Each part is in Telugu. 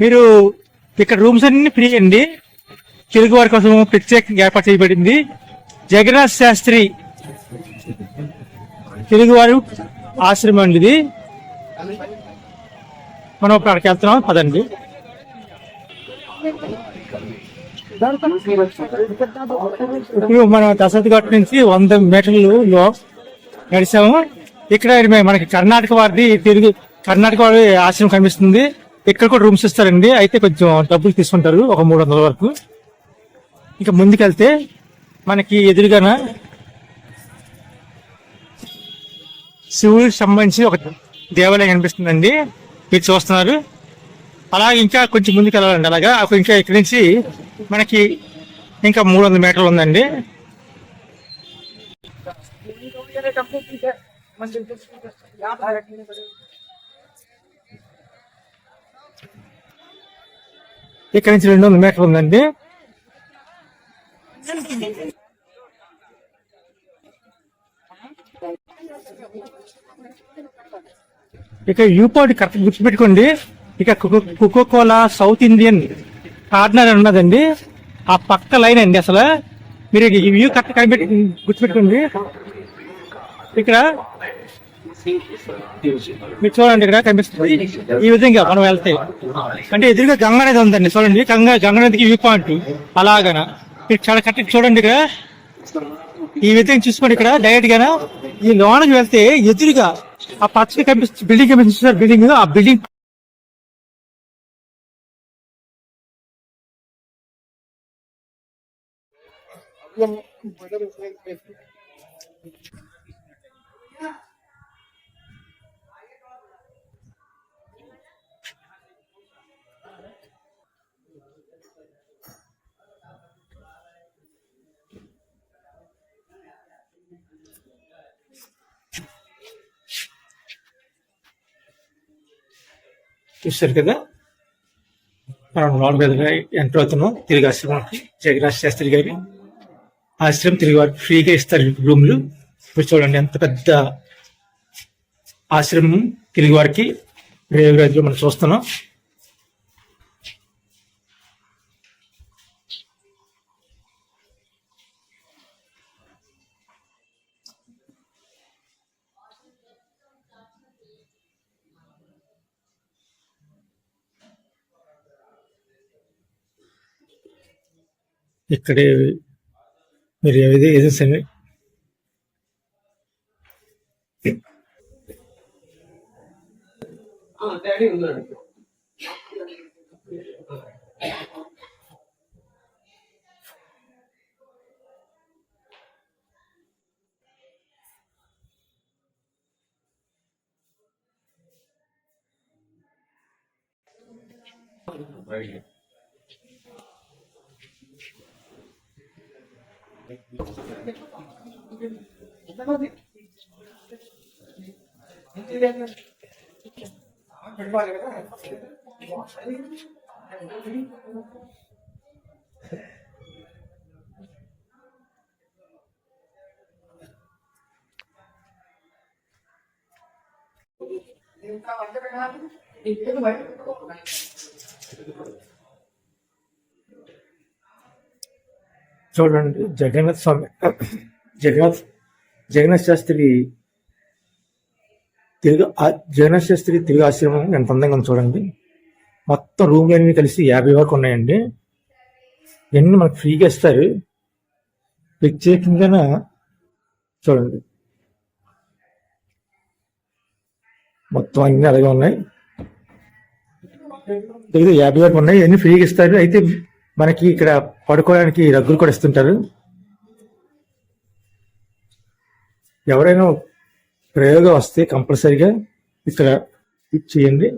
మీరు ఇక్కడ రూమ్స్ అన్ని ఫ్రీ అండి. తెలుగు వారి కోసం ప్రత్యేకంగా ఏర్పాటు చేయబడింది. జగన్నాథ్ శాస్త్రి తెలుగు వారు ఆశ్రమం అండి ఇది. మనం ఇప్పుడు అక్కడికి వెళ్తున్నాం. పదండి. ఇప్పుడు మనం దశరథ్ ఘాట్ నుంచి వంద మీటర్లు లో నడిచాము. ఇక్కడ మనకి కర్ణాటక వారిది తెలుగు కర్ణాటక వాళ్ళ ఆశ్రమం కనిపిస్తుంది. ఇక్కడ కూడా రూమ్స్ ఇస్తారండి. అయితే కొంచెం డబ్బులు తీసుకుంటారు ఒక మూడు వందల వరకు. ఇంకా ముందుకెళ్తే మనకి ఎదురుగాన శివుడికి సంబంధించి ఒక దేవాలయం కనిపిస్తుందండి. మీరు చూస్తున్నారు. అలాగే ఇంకా కొంచెం ముందుకు వెళ్ళాలండి అలాగా అప్పుడు ఇంకా ఇక్కడి నుంచి మనకి ఇంకా మూడు వందల మీటర్లు ఉందండి. ఇక్కడ నుంచి రెండు వందల మీటర్లు ఉందండి. ఇక యూపాడ్ కరెక్ట్ గుర్తుపెట్టుకోండి. ఇక Coca Cola south Indian corner అని ఉన్నదండి. ఆ పక్క లైన్ అండి అసలు. మీరు ఈ వ్యూ కరెక్ట్ కనిపెట్టి గుర్తుపెట్టుకోండి. ఇక్కడ మీరు చూడండి ఇక్కడ కనిపిస్తుంది. ఈ విధంగా మనం వెళ్తే అంటే ఎదురుగా గంగా నది ఉందండి. చూడండి గంగా గంగా నదికి వ్యూ పాయింట్ అలాగన మీరు చాలా కరెక్ట్ చూడండి ఇక్కడ. ఈ విధంగా చూసుకోండి ఇక్కడ డైరెక్ట్ గాన. ఈ లోనకి వెళ్తే ఎదురుగా ఆ పచ్చని కనిపిస్తుంది బిల్డింగ్ కనిపిస్తుంది బిల్డింగ్ ఆ బిల్డింగ్ చూస్తారు కదా? మనం నాలుగు ఎదురుగా ఎంటర్ అవుతున్నాం. తిరిగి ఆశ్రమానికి. జగన్నాథ్ శాస్త్రి గారి ఆశ్రమం తిరిగి వారికి ఫ్రీగా ఇస్తారు రూమ్లు ఇప్పుడు చూడండి ఎంత పెద్ద ఆశ్రమం తిరిగి వారికి ప్రయోగరాజులో మనం చూస్తున్నాం. ఇక్కడే మీరు ఏది ఏజెన్సీ అని ఇంకా వంట పెట్టాలి ఇక్కడ బయట చూడండి జగన్నాథ్ స్వామి. జగన్నాథ్ జగన్నాథ్ శాస్త్రి తెలుగు జగన్నాథ్ శాస్త్రి తెలుగు ఆశ్రమం ఎంత అందంగా ఉంది చూడండి. మొత్తం రూమ్లు అన్ని కలిసి యాభై వరకు ఉన్నాయండి. ఇవన్నీ మనకు ఫ్రీగా ఇస్తారు. ప్రత్యేకంగా చూడండి. మొత్తం అన్ని అలాగే ఉన్నాయి. దగ్గర యాభై వరకు ఉన్నాయి. ఇవన్నీ ఫ్రీగా ఇస్తారు. అయితే మనకి ఇక్కడ పడుకోవడానికి రగ్గులు కూడా ఇస్తుంటారు. ఎవరైనా ప్రయోగం వస్తే కంపల్సరిగా ఇక్కడ ఇది చేయండి.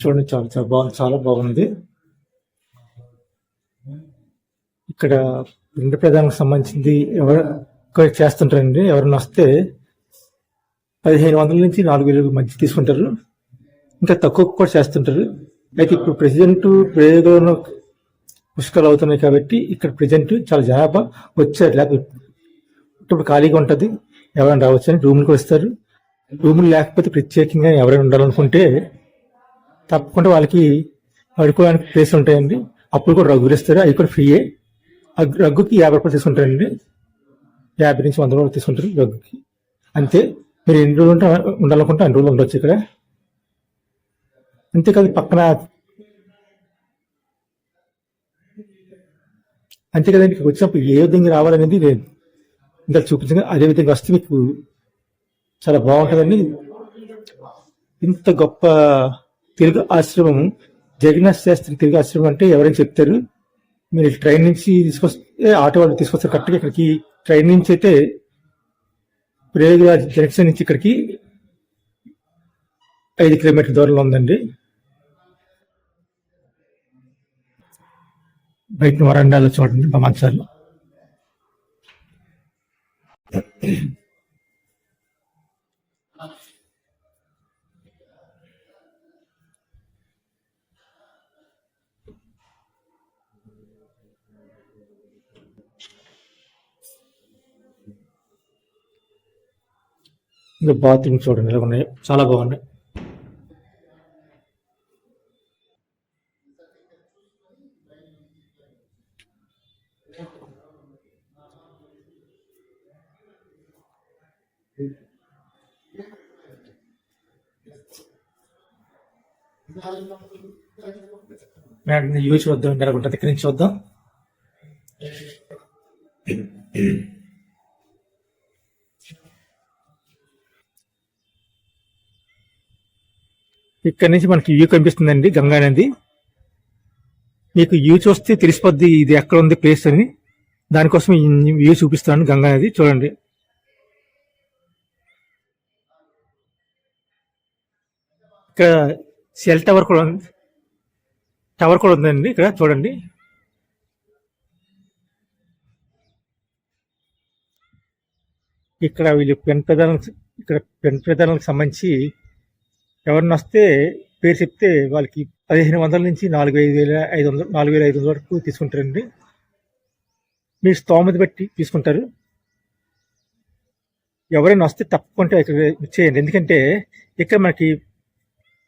చూడండి చాలా చాలా బాగుంది చాలా బాగుంది. ఇక్కడ పిండి ప్రధానికి సంబంధించింది ఎవరు చేస్తుంటారండి ఎవరైనా వస్తే పదిహేను వందల నుంచి నాలుగు వేల మధ్య తీసుకుంటారు. ఇంకా తక్కువ కూడా చేస్తుంటారు. అయితే ఇప్పుడు ప్రెసిడెంట్ ప్రయోగంలో పుష్కలు అవుతున్నాయి కాబట్టి ఇక్కడ ప్రజెంట్ చాలా జనాభా వచ్చారు. లేకపోతే ఇప్పుడు ఖాళీగా ఉంటుంది. ఎవరైనా రావచ్చు అని రూములు కూడా ఇస్తారు రూములు లేకపోతే ప్రత్యేకంగా ఎవరైనా ఉండాలనుకుంటే తప్పకుండా వాళ్ళకి పడుకోవడానికి ప్లేస్ ఉంటాయండి. అప్పుడు కూడా రగ్గులు ఇస్తారు అవి కూడా ఫ్రీయే ఆ రగ్గుకి యాభై రూపాయలు తీసుకుంటారండి. యాభై నుంచి వంద రూపాయలు తీసుకుంటారు రగ్గుకి. అంతే. మీరు ఎన్ని రోజులు ఉంటే ఉండాలనుకుంటే అన్ని రోజులు ఉండొచ్చు ఇక్కడ. అంతేకాదు పక్కన అంతేకాదండి ఇక్కడికి వచ్చినప్పుడు ఏ విధంగా రావాలనేది నేను ఇంకా చూపించగా అదే విధంగా వస్తే మీకు చాలా బాగుంటుందండి. ఇంత గొప్ప తెలుగు ఆశ్రమం జగన్నాథ్ శాస్త్రి తెలుగు ఆశ్రమం అంటే ఎవరైనా చెప్తారు? మీరు ట్రైన్ నుంచి తీసుకొస్తే ఆటో వాళ్ళు తీసుకొస్తారు కరెక్ట్గా ఇక్కడికి. ట్రైన్ నుంచి అయితే ప్రయోగరాజ్ జంక్షన్ నుంచి ఇక్కడికి ఐదు కిలోమీటర్ల దూరంలో ఉందండి. బయట వరండాలో చూడండి మా మంచాలు ఇంకా బాత్రూమ్ చూడండి ఉన్నాయి చాలా బాగున్నాయి. మేడం ఇవి చూద్దాం ఎలా ఉంటుంది నుంచి చూద్దాం ఇక్కడ నుంచి మనకి వ్యూ కనిపిస్తుందండి గంగా నది. మీకు వ్యూ చూస్తే తెలిసిపోద్ది ఇది ఎక్కడ ఉంది ప్లేస్ అని. దానికోసం వ్యూ చూపిస్తాను గంగా నది. చూడండి. ఇక్కడ సెల్ టవర్ కూడా ఉంది. టవర్ కూడా ఉందండి ఇక్కడ. చూడండి. ఇక్కడ వీళ్ళు పెన్ ప్రధానం ఇక్కడ పెన్ ప్రధానాలకు సంబంధించి ఎవరిని వస్తే పేరు చెప్తే వాళ్ళకి పదిహేను వందల నుంచి నాలుగు ఐదు వేల ఐదు వందలు నాలుగు వేల ఐదు వందల వరకు తీసుకుంటారండి. మీ స్తోమత బట్టి తీసుకుంటారు. ఎవరైనా వస్తే తప్పకుండా ఇక్కడ చేయండి. ఎందుకంటే ఇక్కడ మనకి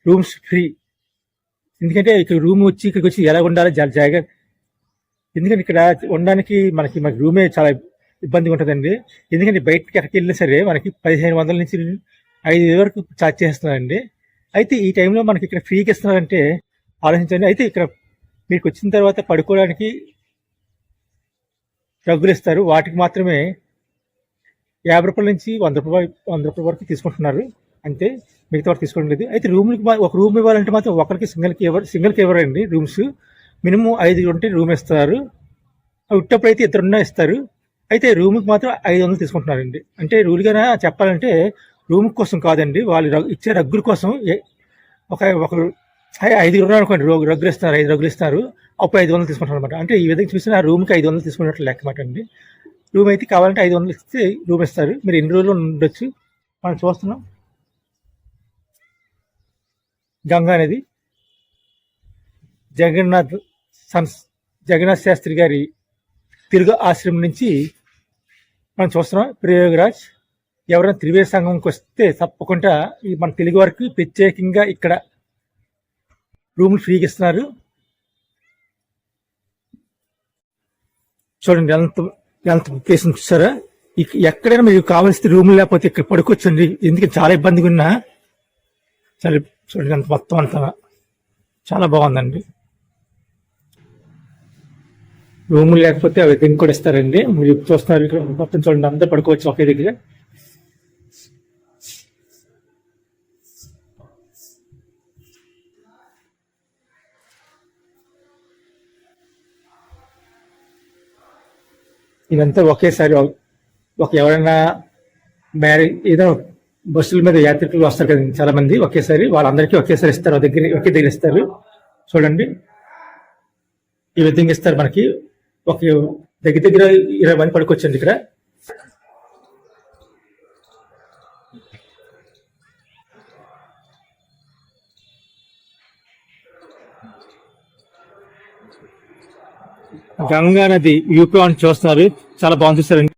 రూమ్స్ ఫ్రీ. ఎందుకంటే ఇక్కడ రూమ్ వచ్చి ఇక్కడికి వచ్చి ఎలా ఉండాలి జాగ్రత్త. ఎందుకంటే ఇక్కడ ఉండడానికి మనకి మనకి రూమే చాలా ఇబ్బందిగా ఉంటుందండి. ఎందుకంటే బయటకి ఎక్కడికి వెళ్ళినా సరే మనకి పదిహేను వందల నుంచి ఐదు వేల వరకు ఛార్జ్ చేస్తున్నారండి. అయితే ఈ టైంలో మనకి ఇక్కడ ఫ్రీగా ఇస్తున్నారంటే ఆలోచించండి. అయితే ఇక్కడ మీకు వచ్చిన తర్వాత పడుకోవడానికి రగ్గులు ఇస్తారు. వాటికి మాత్రమే యాభై రూపాయల నుంచి వంద రూపాయలు వంద రూపాయల వరకు తీసుకుంటున్నారు. అంతే మిగతా వరకు తీసుకోవడం లేదు. అయితే రూమ్కి ఒక రూమ్ ఇవ్వాలంటే మాత్రం ఒకరికి సింగిల్కి ఇవ్వరు సింగిల్కి ఇవ్వరండి రూమ్స్? మినిమం ఐదు ఉంటే రూమ్ ఇస్తారు. ఉట్టప్పుడు అయితే ఇద్దరున్నా ఇస్తారు. అయితే రూమ్కి మాత్రం ఐదు వందలు తీసుకుంటున్నారండి. అంటే రూల్గా చెప్పాలంటే రూమ్ కోసం కాదండి. వాళ్ళు ఇచ్చే రగ్గుల కోసం ఏ- ఒక ఒకరు ఐదు ఐదుగురు ఉన్నారు అనుకోండి రోగు రగ్గులు ఇస్తారు ఐదు రగ్గులు ఇస్తారు అప్పుడు ఐదు వందలు తీసుకుంటారు అనమాట అంటే ఈ విధంగా చూసిన ఆ రూమ్కి ఐదు వందలు తీసుకున్నట్లు లెక్క మాట అండి. రూమ్ అయితే కావాలంటే ఐదు వందలు ఇస్తే రూమ్ ఇస్తారు. మీరు ఎన్ని రోజులు ఉండొచ్చు? మనం చూస్తున్నాం. గంగా నది జగన్నాథ్ సన్స్ జగన్నాథ్ శాస్త్రి గారి తిరుగు ఆశ్రమం నుంచి మనం చూస్తున్నాం. ప్రయోగరాజ్ ఎవరైనా త్రివేది సంఘంకి వస్తే తప్పకుండా ఈ మన తెలుగు వారికి ప్రత్యేకంగా ఇక్కడ రూములు ఫ్రీగా ఇస్తున్నారు. చూడండి ఎంత ఎంత ప్లేస్ చూసారా? ఎక్కడైనా మీకు కావాల్సిన రూమ్ లేకపోతే ఇక్కడ పడుకోవచ్చండి. ఎందుకంటే చాలా ఇబ్బందిగా ఉన్నా. చాలా చూడండి అంత మొత్తం అంతా. చాలా బాగుందండి. రూమ్ లేకపోతే అవి దీనికి కూడా ఇస్తారండి. మీరు చూస్తున్నారు ఇక్కడ మొత్తం చూడండి అంతా పడుకోవచ్చు ఒకే దగ్గర. ఇదంతా ఒకేసారి ఒక- ఎవరైనా మ్యారేజ్ ఏదో బస్సుల మీద యాత్రికులు వస్తారు కదా చాలా మంది ఒకేసారి వాళ్ళందరికీ ఒకేసారి ఇస్తారు ఒక దగ్గర ఒకే దగ్గర ఇస్తారు. చూడండి. ఈ విధంగా ఇస్తారు మనకి. ఒక దగ్గర దగ్గర ఇరవై మంది పడుకోవచ్చండి ఇక్కడ. గంగా నది వ్యూ అని చూస్తున్నారు. చాలా బాగుంది చూస్తారండి